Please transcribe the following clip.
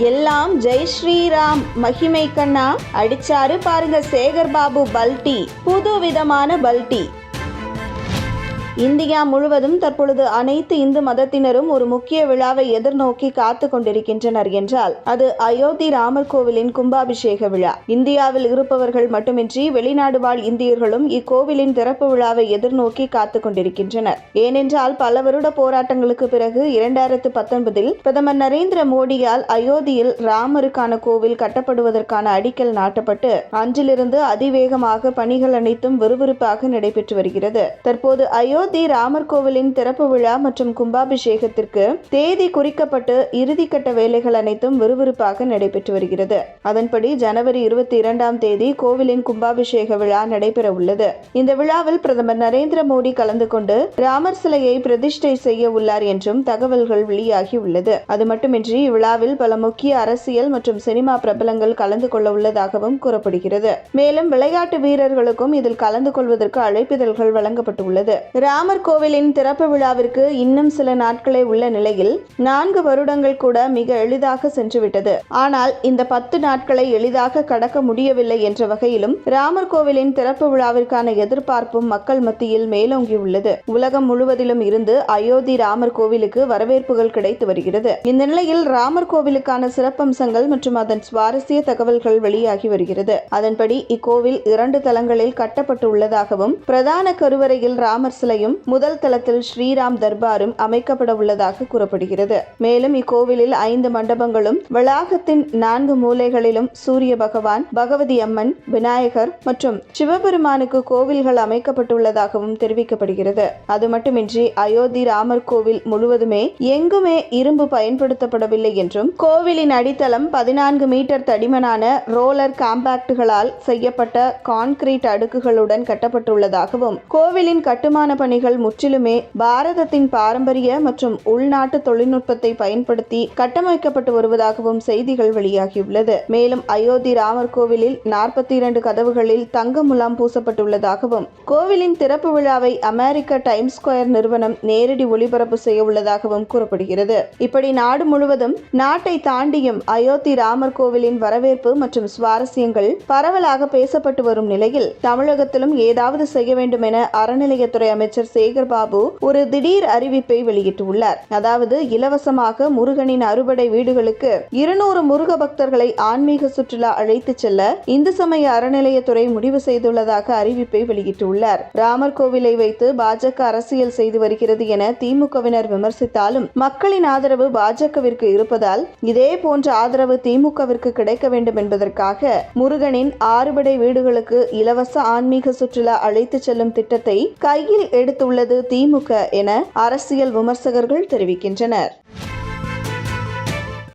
எல்லாம் ஜெய் ஸ்ரீராம். மகிமை கண்ணா. அடிச்சாரு பாருங்க சேகர் பாபு பல்டி. புது விதமான பல்டி. இந்தியா முழுவதும் தற்பொழுது அனைத்து இந்து மதத்தினரும் ஒரு முக்கிய விழாவை எதிர்நோக்கி காத்து கொண்டிருக்கின்றனர் என்றால் அது அயோத்தி ராமர் கோவிலின் கும்பாபிஷேக விழா. இந்தியாவில் இருப்பவர்கள் மட்டுமின்றி வெளிநாடு வாழ் இந்தியர்களும் இக்கோவிலின் திறப்பு விழாவை எதிர்நோக்கி காத்து கொண்டிருக்கின்றனர். ஏனென்றால் பல வருட போராட்டங்களுக்கு பிறகு இரண்டாயிரத்து பத்தொன்பதில் பிரதமர் நரேந்திர மோடியால் அயோத்தியில் ராமருக்கான கோவில் கட்டப்படுவதற்கான அடிக்கல் நாட்டப்பட்டு அன்றிலிருந்து அதிவேகமாக பணிகள் அனைத்தும் விறுவிறுப்பாக நடைபெற்று வருகிறது. தற்போது அயோத்தி அயோத்தி ராமர் கோவிலின் திறப்பு விழா மற்றும் கும்பாபிஷேகத்திற்கு தேதி குறிக்கப்பட்டு இறுதிக்கட்ட வேலைகள் அனைத்தும் விறுவிறுப்பாக நடைபெற்று வருகிறது. அதன்படி ஜனவரி இருபத்தி இரண்டாம் தேதி கோவிலின் கும்பாபிஷேக விழா நடைபெற உள்ளது. இந்த விழாவில் பிரதமர் நரேந்திர மோடி கலந்து கொண்டு ராமர் சிலையை பிரதிஷ்டை செய்ய உள்ளார் என்றும் தகவல்கள் வெளியாகி உள்ளது. அது மட்டுமின்றி இவ்விழாவில் பல முக்கிய அரசியல் மற்றும் சினிமா பிரபலங்கள் கலந்து கொள்ள உள்ளதாகவும் கூறப்படுகிறது. மேலும் விளையாட்டு வீரர்களுக்கும் இதில் கலந்து கொள்வதற்கு அழைப்பிதழ்கள் வழங்கப்பட்டுள்ளது. ராம் ராமர் கோவிலின் திறப்பு விழாவிற்கு இன்னும் சில நாட்களே உள்ள நிலையில் நான்கு வருடங்கள் கூட மிக எளிதாக சென்றுவிட்டது. ஆனால் இந்த பத்து நாட்களை எளிதாக கடக்க முடியவில்லை என்ற வகையிலும் ராமர் கோவிலின் திறப்பு விழாவிற்கான எதிர்பார்ப்பும் மக்கள் மத்தியில் மேலோங்கியுள்ளது உலகம் முழுவதிலும் இருந்து அயோத்தி ராமர் கோவிலுக்கு வரவேற்புகள் கிடைத்து வருகிறது. இந்த நிலையில் ராமர் கோவிலுக்கான சிறப்பம்சங்கள் மற்றும் அதன் சுவாரஸ்ய தகவல்கள் வெளியாகி வருகிறது. அதன்படி இக்கோவில் இரண்டு தளங்களில் கட்டப்பட்டுள்ளதாகவும் பிரதான கருவறையில் ராமர் சிலை சிலையும் முதல் தளத்தில் ஸ்ரீராம் தர்பாரும் அமைக்கப்பட உள்ளதாக கூறப்படுகிறது. மேலும் இக்கோவிலில் ஐந்து மண்டபங்களும் வளாகத்தின் நான்கு மூலைகளிலும் சூரிய பகவான் பகவதி அம்மன் விநாயகர் மற்றும் சிவபெருமானுக்கு கோவில்கள் அமைக்கப்பட்டுள்ளதாகவும் தெரிவிக்கப்படுகிறது. அது மட்டுமின்றி அயோத்தி ராமர் கோவில் முழுவதுமே எங்குமே இரும்பு பயன்படுத்தப்படவில்லை என்றும் கோவிலின் அடித்தளம் பதினான்கு மீட்டர் தடிமனான ரோலர் காம்பாக்டுகளால் செய்யப்பட்ட கான்கிரீட் அடுக்குகளுடன் கட்டப்பட்டுள்ளதாகவும் கோவிலின் கட்டுமான பணிகள் முற்றிலுமே பாரதத்தின் பாரம்பரிய மற்றும் உள்நாட்டு தொழில்நுட்பத்தை பயன்படுத்தி கட்டமைக்கப்பட்டு வருவதாகவும் செய்திகள் வெளியாகியுள்ளது. மேலும் அயோத்தி ராமர் கோவிலில் நாற்பத்தி இரண்டு கதவுகளில் தங்க முலாம் பூசப்பட்டுள்ளதாகவும் கோவிலின் திறப்பு விழாவை அமெரிக்க டைம்ஸ் ஸ்கொயர் நிறுவனம் நேரடி ஒளிபரப்பு செய்ய உள்ளதாகவும் கூறப்படுகிறது. இப்படி நாடு முழுவதும் நாட்டை தாண்டியும் அயோத்தி ராமர் கோவிலின் வரவேற்பு மற்றும் சுவாரஸ்யங்கள் பரவலாக பேசப்பட்டு வரும் நிலையில் தமிழகத்திலும் ஏதாவது செய்ய வேண்டும் என அறநிலையத்துறை அமைச்சர் சேகர் பாபு ஒரு திடீர் அறிவிப்பை வெளியிட்டுள்ளார். அதாவது இலவசமாக முருகனின் அறுபடை வீடுகளுக்கு இருநூறு முருக பக்தர்களை ஆன்மீக சுற்றுலா அழைத்துச் செல்ல இந்து சமய அறநிலையத்துறை முடிவு செய்துள்ளதாக அறிவிப்பை வெளியிட்டுள்ளார். ராமர் கோவிலை வைத்து பாஜக அரசியல் செய்து வருகிறது என திமுகவினர் விமர்சித்தாலும் மக்களின் ஆதரவு பாஜகவிற்கு இருப்பதால் இதே போன்ற ஆதரவு திமுகவிற்கு கிடைக்க வேண்டும் என்பதற்காக முருகனின் ஆறுபடை வீடுகளுக்கு இலவச ஆன்மீக சுற்றுலா அழைத்துச் செல்லும் திட்டத்தை கையில் எடு எடுத்துள்ளது திமுக என அரசியல் விமர்சகர்கள் தெரிவிக்கின்றனர்.